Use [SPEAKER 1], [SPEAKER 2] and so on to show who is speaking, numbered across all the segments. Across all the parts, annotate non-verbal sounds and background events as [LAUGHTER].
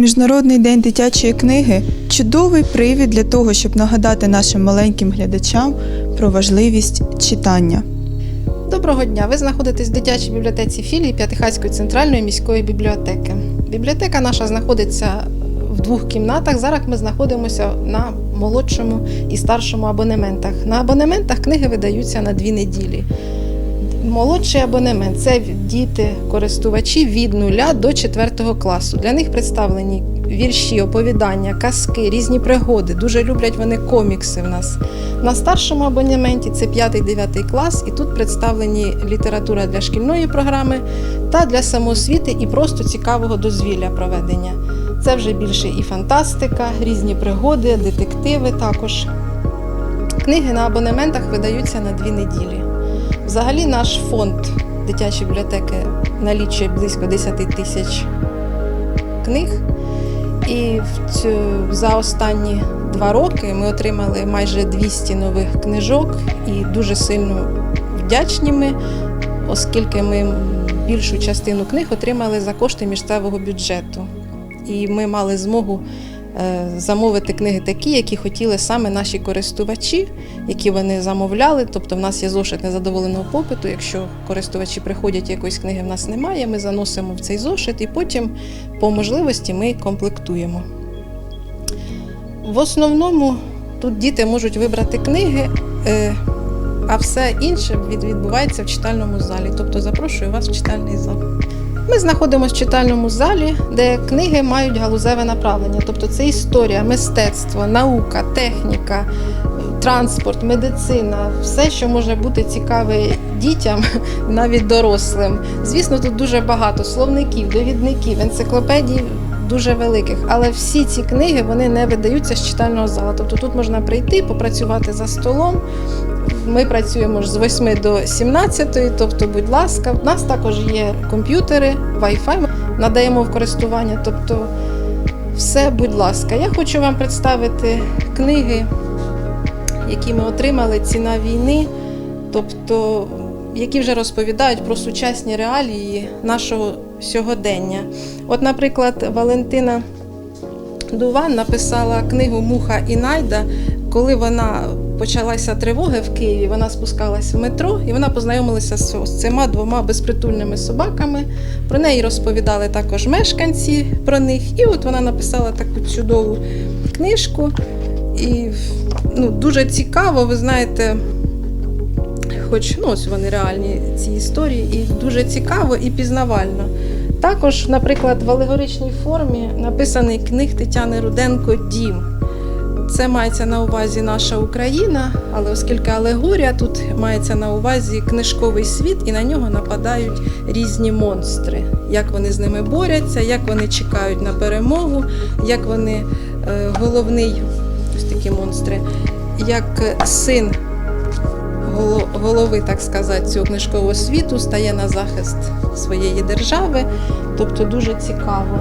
[SPEAKER 1] Міжнародний день дитячої книги чудовий привід для того, щоб нагадати нашим маленьким глядачам про важливість читання.
[SPEAKER 2] Доброго дня! Ви знаходитесь в дитячій бібліотеці філії П'ятихатської центральної міської бібліотеки. Бібліотека наша знаходиться в двох кімнатах. Зараз ми знаходимося на молодшому і старшому абонементах. На абонементах книги видаються на дві неділі. Молодший абонемент це діти, користувачі від нуля до 4 класу. Для них представлені вірші, оповідання, казки, різні пригоди. Дуже люблять вони комікси в нас. На старшому абонементі це 5-9 клас, і тут представлені література для шкільної програми та для самоосвіти і просто цікавого дозвілля проведення. Це вже більше і фантастика, різні пригоди, детективи також. Книги на абонементах видаються на дві неділі. Взагалі наш фонд дитячої бібліотеки налічує близько 10 тисяч книг. І за останні два роки ми отримали майже 200 нових книжок і дуже сильно вдячні ми, оскільки ми більшу частину книг отримали за кошти місцевого бюджету. І ми мали змогу замовити книги такі, які хотіли саме наші користувачі, які вони замовляли. Тобто, в нас є зошит незадоволеного попиту. Якщо користувачі приходять, якоїсь книги в нас немає, ми заносимо в цей зошит і потім по можливості ми комплектуємо. В основному тут діти можуть вибрати книги, е, а все інше відбувається в читальному залі. Тобто запрошую вас в читальний зал. Ми знаходимося в читальному залі, де книги мають галузеве направлення. Тобто це історія, мистецтво, наука, техніка, транспорт, медицина, все, що може бути цікаве дітям, [LAUGHS] навіть дорослим. Звісно, тут дуже багато словників, довідників, енциклопедій дуже великих. Але всі ці книги вони не видаються з читального залу. Тобто тут можна прийти, попрацювати за столом. Ми працюємо ж з 8 до 17, тобто, будь ласка, у нас також є комп'ютери, Wi-Fi, надаємо в користування. Тобто, все, будь ласка. Я хочу вам представити книги, які ми отримали, ціна війни, тобто, які вже розповідають про сучасні реалії нашого сьогодення. От, наприклад, Валентина Дуван написала книгу Муха і Найда, коли вона почалася тривоги в Києві, вона спускалась в метро і вона познайомилася з цими двома безпритульними собаками. Про неї розповідали також мешканці про них. І от вона написала таку чудову книжку. І ну, дуже цікаво, ви знаєте, хоч ну, ось вони реальні ці історії, і дуже цікаво і пізнавально. Також, наприклад, в алегоричній формі написаний книг Тетяни Руденко Дім. Це мається на увазі наша Україна, але оскільки алегорія, тут мається на увазі книжковий світ, і на нього нападають різні монстри. Як вони з ними борються, як вони чекають на перемогу, як вони е, головний, ось такі монстри, як син голови, так сказати, цього книжкового світу стає на захист своєї держави. Тобто дуже цікаво.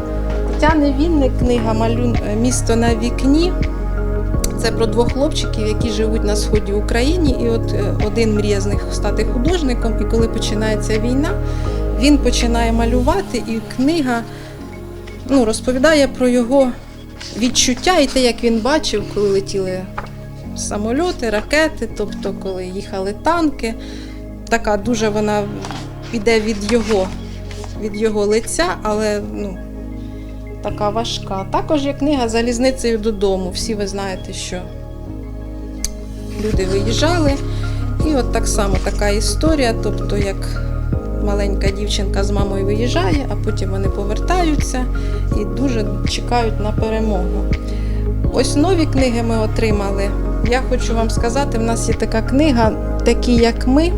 [SPEAKER 2] Тетяни Вінник, книга «Малюн... Місто на вікні. Це про двох хлопчиків, які живуть на сході України. І от е, один мріє з них стати художником. І коли починається війна, він починає малювати, і книга ну, розповідає про його відчуття і те, як він бачив, коли летіли самольоти, ракети, тобто коли їхали танки. Така дуже вона піде від його, від його лиця, але ну, така важка. Також є книга Залізницею додому. Всі ви знаєте, що люди виїжджали. І от так само така історія, тобто як маленька дівчинка з мамою виїжджає, а потім вони повертаються і дуже чекають на перемогу. Ось нові книги ми отримали. Я хочу вам сказати, в нас є така книга, такі як ми.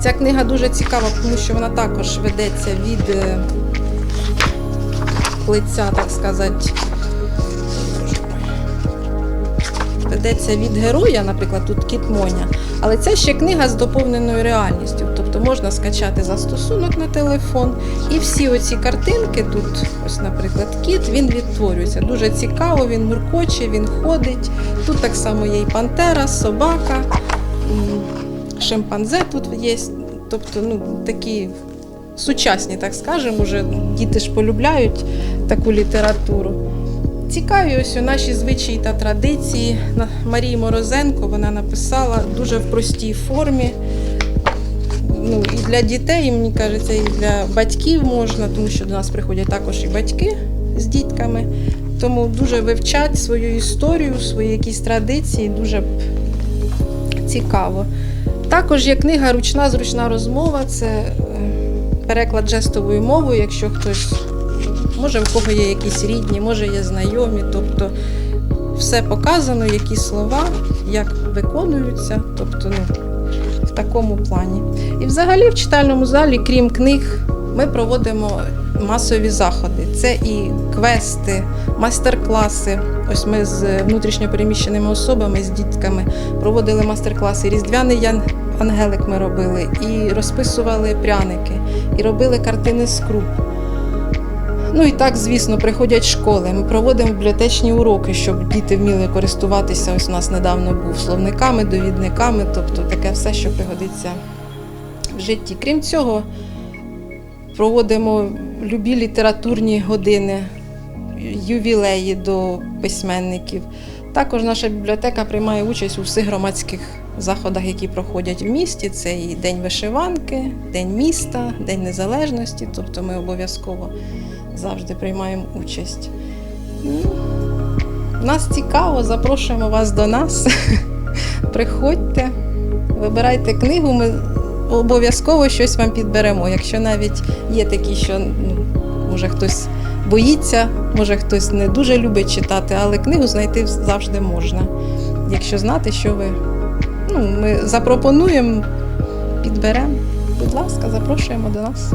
[SPEAKER 2] Ця книга дуже цікава, тому що вона також ведеться від е, лиця, так сказати. Ведеться від героя, наприклад, тут кіт Моня. Але це ще книга з доповненою реальністю. Тобто можна скачати застосунок на телефон. І всі оці картинки тут, ось, наприклад, кіт, він відтворюється. Дуже цікаво, він муркоче, він ходить. Тут так само є і пантера, собака, шимпанзе тут є. Тобто, ну, такі сучасні, так скажемо. Уже діти ж полюбляють таку літературу. Цікаві ось у наші звичаї та традиції. Марії Морозенко вона написала дуже в простій формі. Ну, і для дітей, і, мені кажеться, і для батьків можна, тому що до нас приходять також і батьки з дітками. Тому дуже вивчать свою історію, свої якісь традиції, дуже цікаво. Також є книга Ручна зручна розмова. Це е, переклад жестовою мовою, якщо хтось, може в кого є якісь рідні, може є знайомі. Тобто все показано, які слова, як виконуються, тобто ну, в такому плані. І взагалі в читальному залі, крім книг, ми проводимо масові заходи. Це і квести, майстер-класи. Ось ми з внутрішньопереміщеними особами, з дітками проводили майстер-класи. Різдвяний ян- ангелик ми робили, і розписували пряники, і робили картини з круп. Ну і так, звісно, приходять школи. Ми проводимо бібліотечні уроки, щоб діти вміли користуватися. Ось у нас недавно був словниками, довідниками, тобто таке все, що пригодиться в житті. Крім цього, проводимо любі літературні години, ювілеї до письменників. Також наша бібліотека приймає участь у всіх громадських заходах, які проходять в місті. Це і День вишиванки, День міста, День Незалежності. Тобто ми обов'язково завжди приймаємо участь. Ну, Нас цікаво, запрошуємо вас до нас. [LAUGHS] Приходьте, вибирайте книгу, ми обов'язково щось вам підберемо. Якщо навіть є такі, що ну, може хтось боїться, може хтось не дуже любить читати, але книгу знайти завжди можна. Якщо знати, що ви ну, ми запропонуємо, підберемо. Будь ласка, запрошуємо до нас.